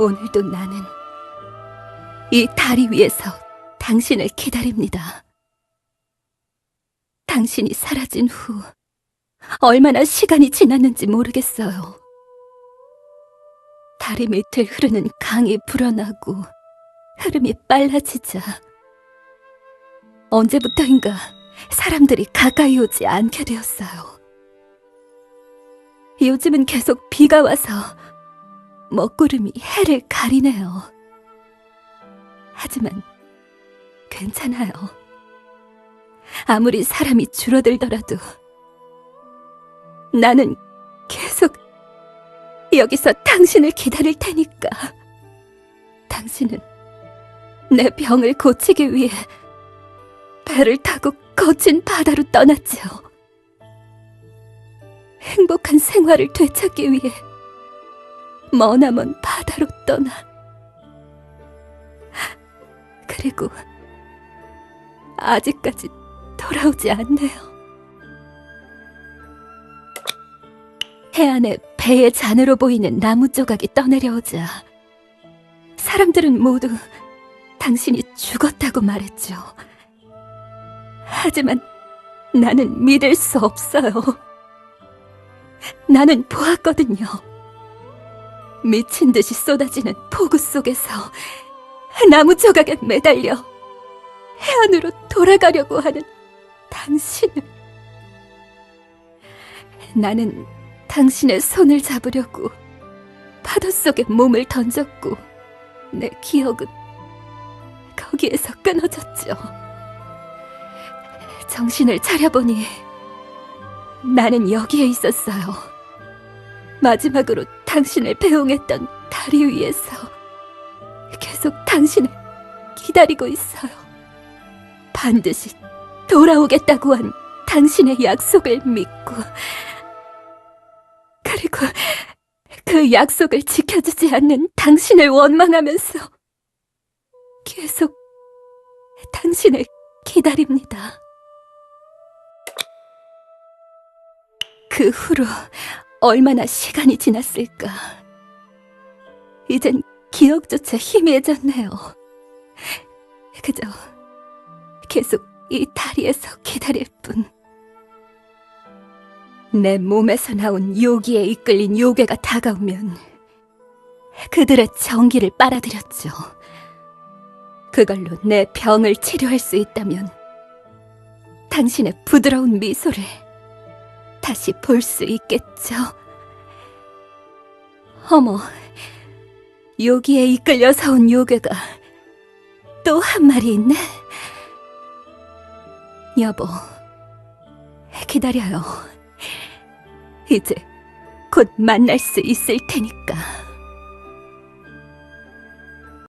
오늘도 나는 이 다리 위에서 당신을 기다립니다. 당신이 사라진 후 얼마나 시간이 지났는지 모르겠어요. 다리 밑을 흐르는 강이 불어나고 흐름이 빨라지자 언제부터인가 사람들이 가까이 오지 않게 되었어요. 요즘은 계속 비가 와서 먹구름이 해를 가리네요. 하지만 괜찮아요. 아무리 사람이 줄어들더라도 나는 계속 여기서 당신을 기다릴 테니까. 당신은 내 병을 고치기 위해 배를 타고 거친 바다로 떠났죠. 행복한 생활을 되찾기 위해 머나먼 바다로 떠나. 그리고 아직까지 돌아오지 않네요. 해안에 배의 잔으로 보이는 나무 조각이 떠내려오자 사람들은 모두 당신이 죽었다고 말했죠. 하지만 나는 믿을 수 없어요. 나는 보았거든요. 미친 듯이 쏟아지는 폭우 속에서 나무 조각에 매달려 해안으로 돌아가려고 하는 당신을. 나는 당신의 손을 잡으려고 파도 속에 몸을 던졌고 내 기억은 거기에서 끊어졌죠. 정신을 차려보니 나는 여기에 있었어요. 마지막으로 당신을 배웅했던 다리 위에서 계속 당신을 기다리고 있어요. 반드시 돌아오겠다고 한 당신의 약속을 믿고 그리고 그 약속을 지켜주지 않는 당신을 원망하면서 계속 당신을 기다립니다. 그 후로 얼마나 시간이 지났을까. 이젠 기억조차 희미해졌네요. 그저 계속 이 다리에서 기다릴 뿐. 내 몸에서 나온 요기에 이끌린 요괴가 다가오면 그들의 정기를 빨아들였죠. 그걸로 내 병을 치료할 수 있다면 당신의 부드러운 미소를 다시 볼 수 있겠죠. 어머, 요기에 이끌려서 온 요괴가 또 한 마리 있네. 여보, 기다려요. 이제 곧 만날 수 있을 테니까.